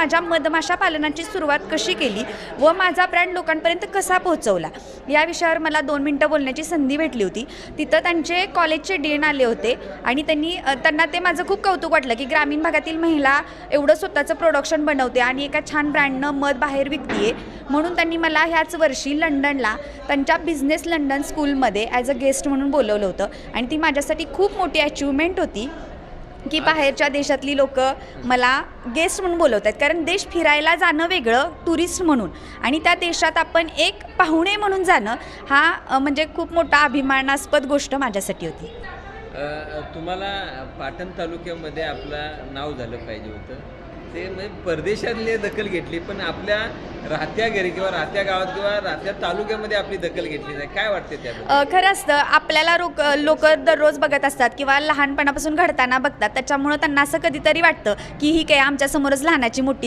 माझ्या मधमाशा पालनाची सुरुवात कशी केली व माझा ब्रँड लोकांपर्यंत कसा पोहोचवला? या विषयावर मला दोन मिनटं बोलण्याची संधी भेटली होती. तिथं त्यांचे कॉलेजचे डीन आले होते आणि त्यांनी त्यांना ते माझं खूप कौतुक वाटलं की ग्रामीण भागातील महिला एवढं स्वतःचं प्रोडक्शन बनवते आणि एका छान ब्रँडनं मध बाहेर विकते म्हणून त्यांनी मला ह्याच वर्षी लंडनला त्यांच्या बिझनेस लंडन स्कूलमध्ये ॲज अ गेस्ट म्हणून बोलवलं होतं आणि ती माझ्यासाठी खूप मोठी अचिव्हमेंट होती. की बाहेरच्या देशातली लोक मला गेस्ट म्हणून बोलवत आहेत. कारण देश फिरायला जाणं वेगळं टुरिस्ट म्हणून. आणि त्या देशात आपण एक पाहुणे म्हणून जाणं हा म्हणजे खूप मोठा अभिमानास्पद गोष्ट माझ्यासाठी होती. तुम्हाला पाटण तालुक्यामध्ये आपलं नाव झालं पाहिजे होतं. ते म्हणजे परदेशातली दखल घेतली पण आपल्या राहत्या घरी किंवा राहत्या गावात किंवा राहत्या तालुक्यामध्ये आपली दखल घेतली नाही. काय वाटते त्याबद्दल? खरं असतं आपल्याला रोक लोक दररोज बघत असतात किंवा लहानपणापासून घडताना बघतात. त्याच्यामुळं त्यांना असं कधीतरी वाटतं की ही काय आमच्यासमोरच लहानाची मोठी